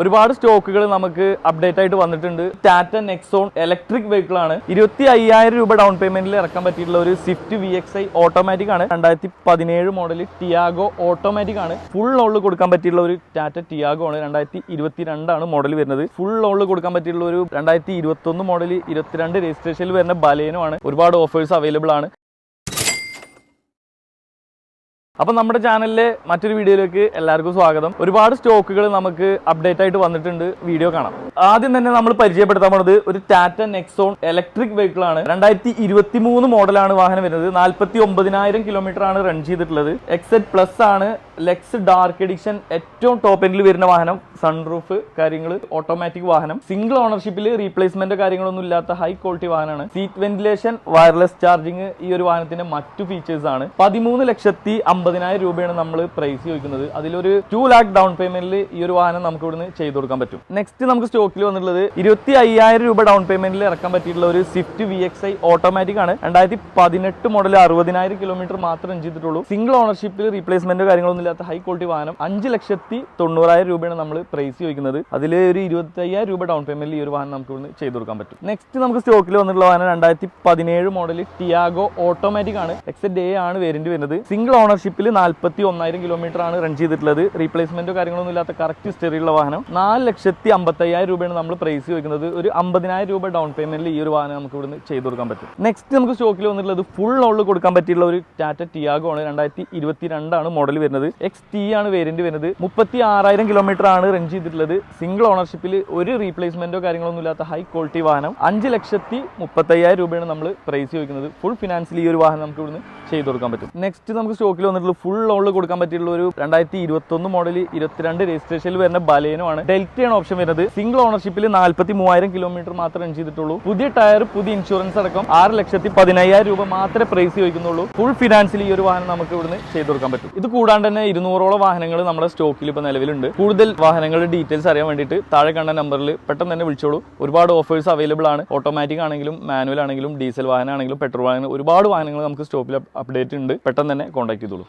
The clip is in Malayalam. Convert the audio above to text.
ഒരുപാട് സ്റ്റോക്കുകൾ നമുക്ക് അപ്ഡേറ്റ് ആയിട്ട് വന്നിട്ടുണ്ട്. ടാറ്റ നെക്സോൺ ഇലക്ട്രിക് വെഹിക്കിൾ ആണ്. ഇരുപത്തി അയ്യായിരം രൂപ ഡൗൺ പേയ്മെന്റിൽ ഇറക്കാൻ പറ്റിയിട്ടുള്ള ഒരു Swift V X I automatic ആണ്. രണ്ടായിരത്തി പതിനേഴ് മോഡൽ ടിയാഗോ ഓട്ടോമാറ്റിക് ആണ് ഫുൾ ലോണിൽ കൊടുക്കാൻ പറ്റിയിട്ടുള്ള ഒരു ടാറ്റ ടിയാഗോ ആണ്. രണ്ടായിരത്തി ഇരുപത്തി രണ്ടാണ് മോഡൽ വരുന്നത് ഫുൾ ലോണിൽ കൊടുക്കാൻ പറ്റിയിട്ടുള്ള ഒരു രണ്ടായിരത്തി ഇരുപത്തി ഒന്ന് മോഡൽ ഇരുപത്തിരണ്ട് രജിസ്ട്രേഷനിൽ വരുന്ന ബലേനോ ആണ്. ഒരുപാട് ഓഫേഴ്സ് അവൈലബിൾ ആണ്. അപ്പം നമ്മുടെ ചാനലിലെ മറ്റൊരു വീഡിയോയിലേക്ക് എല്ലാവർക്കും സ്വാഗതം. ഒരുപാട് സ്റ്റോക്കുകൾ നമുക്ക് അപ്ഡേറ്റ് ആയിട്ട് വന്നിട്ടുണ്ട്. വീഡിയോ കാണാം. ആദ്യം തന്നെ നമ്മൾ പരിചയപ്പെടുത്താൻ പോണത് ഒരു ടാറ്റ നെക്സോൺ ഇലക്ട്രിക് വെഹിക്കിൾ ആണ്. രണ്ടായിരത്തി ഇരുപത്തി മൂന്ന് മോഡലാണ് വാഹനം വരുന്നത്. നാൽപ്പത്തി ഒമ്പതിനായിരം കിലോമീറ്റർ ആണ് റൺ ചെയ്തിട്ടുള്ളത്. എക്സെറ്റ് പ്ലസ് ആണ് ലെക്സ് ഡാർക്ക് എഡിക്ഷൻ ഏറ്റവും ടോപ്പ് എൻഡിൽ വരുന്ന വാഹനം സൺറൂഫ് കാര്യങ്ങൾ ഓട്ടോമാറ്റിക് വാഹനം. സിംഗിൾ ഓണർഷിപ്പിൽ റീപ്ലേസ്മെന്റ് കാര്യങ്ങളൊന്നും ഇല്ലാത്ത ഹൈ ക്വാളിറ്റി വാഹനമാണ്. സീറ്റ് വെന്റിലേഷൻ വയർലെസ് ചാർജിങ് ഈ ഒരു വാഹനത്തിന്റെ മറ്റു ഫീച്ചേഴ്സ് ആണ്. പതിമൂന്ന് ലക്ഷത്തി അമ്പതിനായിരം രൂപയാണ് നമ്മൾ പ്രൈസ് ചോദിക്കുന്നത്. അതിലൊരു ടു ലാക്ക് ഡൗൺ പേയ്മെന്റിൽ ഈ ഒരു വാഹനം നമുക്ക് ഇവിടുന്ന് ചെയ്തു കൊടുക്കാൻ പറ്റും. നെക്സ്റ്റ് നമുക്ക് സ്റ്റോക്കിൽ വന്നിട്ടുള്ളത് ഇരുപത്തി അയ്യായിരം രൂപ ഡൗൺ പേയ്മെന്റിൽ ഇറക്കാൻ പറ്റിയിട്ടുള്ള ഒരു Swift V X I automatic ആണ്. രണ്ടായിരത്തി പതിനെട്ട് മോഡൽ അറുപതിനായിരം കിലോമീറ്റർ മാത്രം ചെയ്തിട്ടുള്ളൂ. സിംഗിൾ ഓണർഷിപ്പിൽ റീപ്ലേസ്മെന്റ് കാര്യങ്ങളൊന്നും ഇല്ലാത്ത ഹൈ ക്വാളിറ്റി വാഹനം അഞ്ച് ലക്ഷത്തി തൊണ്ണൂറായിരം രൂപയാണ് നമ്മൾ പ്രൈസ് ചോദിക്കുന്നത്. അതിൽ ഒരു ഇരുപത്തയ്യായിരം രൂപ ഡൗൺ പേയ്മെന്റിൽ ഈ ഒരു വാഹനം നമുക്ക് ഇവിടുന്ന് ചെയ്തു കൊടുക്കാൻ പറ്റും. നെക്സ്റ്റ് നമുക്ക് സ്റ്റോക്കിൽ വന്നിട്ടുള്ള വാഹനം രണ്ടായിരത്തി പതിനേഴ് മോഡൽ ടിയാഗോ ഓട്ടോമാറ്റിക് ആണ്. എക്സെറ്റ് ഡേ ആണ് വേരിയന്റ് വരുന്നത്. സിംഗിൾ ഓണർഷിപ്പിൽ നാൽപ്പത്തി ഒന്നായിരം കിലോമീറ്റർ ആണ് റൺ ചെയ്തിട്ടുള്ളത്. റീപ്ലേസ്മെന്റോ കാര്യങ്ങളൊന്നും ഇല്ലാത്ത കറക്റ്റ് ഹിസ്റ്ററിയുള്ള വാഹനം. നാല് ലക്ഷത്തി അമ്പത്തയ്യായിരം രൂപയാണ് നമ്മൾ പ്രൈസ് ചോദിക്കുന്നത്. ഒരു അമ്പതിനായിരം രൂപ ഡൗൺ പേയ്മെന്റിൽ ഈ ഒരു വാഹനം നമുക്ക് ഇവിടുന്ന് ചെയ്തു കൊടുക്കാൻ പറ്റും. നെക്സ്റ്റ് നമുക്ക് സ്റ്റോക്കിൽ വന്നിട്ടുള്ളത് ഫുൾ ലോണിൽ കൊടുക്കാൻ പറ്റിയുള്ള ഒരു ടാറ്റ ടിയാഗോ ആണ്. രണ്ടായിരത്തി ഇരുപത്തി രണ്ടാണ് മോഡൽ വരുന്നത്. എക്സ് ടി ആണ് വേരിയന്റ് വരുന്നത്. മുപ്പത്തി ആറായിരം കിലോമീറ്റർ ആണ് റൺ ചെയ്തിട്ടുള്ളത്. സിംഗിൾ ഓണർഷിപ്പിൽ ഒരു റീപ്ലേസ്മെന്റോ കാര്യങ്ങളൊന്നും ഇല്ലാത്ത ഹൈ ക്വാളിറ്റി വാഹനം. അഞ്ച് ലക്ഷത്തി മുപ്പത്തയ്യായിരം രൂപയാണ് നമ്മൾ പ്രൈസ് ചോദിക്കുന്നത്. ഫുൾ ഫിനാൻസിൽ ഈ ഒരു വാഹനം നമുക്ക് ഇവിടുന്ന് ചെയ്തു കൊടുക്കാൻ പറ്റും. നെക്സ്റ്റ് നമുക്ക് സ്റ്റോക്കിൽ വന്നിട്ടുള്ള ഫുൾ ലോണിൽ കൊടുക്കാൻ പറ്റിയുള്ള ഒരു രണ്ടായിരത്തി ഇരുപത്തി ഒന്ന് മോഡൽ ഇരുപത്തിരണ്ട് രജിസ്ട്രേഷനിൽ വരുന്ന ബലേനോ ആണ്. ഡെൽറ്റയാണ് ഓപ്ഷൻ വരുന്നത്. സിംഗിൾ ഓണർഷിപ്പിൽ നാൽപ്പത്തി മൂവായിരം കിലോമീറ്റർ മാത്രമേ റൺ ചെയ്തിട്ടുള്ളൂ. പുതിയ ടയർ പുതിയ ഇൻഷുറൻസ് അടക്കം ആറ് ലക്ഷത്തി പതിനയ്യായിരം രൂപ മാത്രമേ പ്രൈസ് ചോദിക്കുന്നുള്ളൂ. ഫുൾ ഫിനാൻസിൽ ഈ ഒരു വാഹനം നമുക്ക് ഇവിടുന്ന് ചെയ്ത് കൊടുക്കാൻ പറ്റും. ഇത് കൂടാണ്ട് തന്നെ ഇരുന്നൂറോളം വാഹനങ്ങൾ നമ്മുടെ സ്റ്റോക്കിൽ ഇപ്പോൾ നിലവിലുണ്ട്. കൂടുതൽ വാഹനങ്ങളുടെ ഡീറ്റെയിൽസ് അറിയാൻ വേണ്ടിയിട്ട് താഴെ കണ്ട നമ്പറിൽ പെട്ടെന്ന് തന്നെ വിളിച്ചോളൂ. ഒരുപാട് ഓഫേഴ്സ് അവൈലബിൾ ആണ്. ഓട്ടോമാറ്റിക് ആണെങ്കിലും മാനുവൽ ആണെങ്കിലും ഡീസൽ വാഹനമാണെങ്കിലും പെട്രോൾ വാഹനം ഒരുപാട് വാഹനങ്ങൾ നമുക്ക് സ്റ്റോപ്പിൽ അപ്ഡേറ്റ് ഉണ്ട് പെട്ടെന്ന് തന്നെ കോൺടാക്ട് ചെയ്തോളൂ.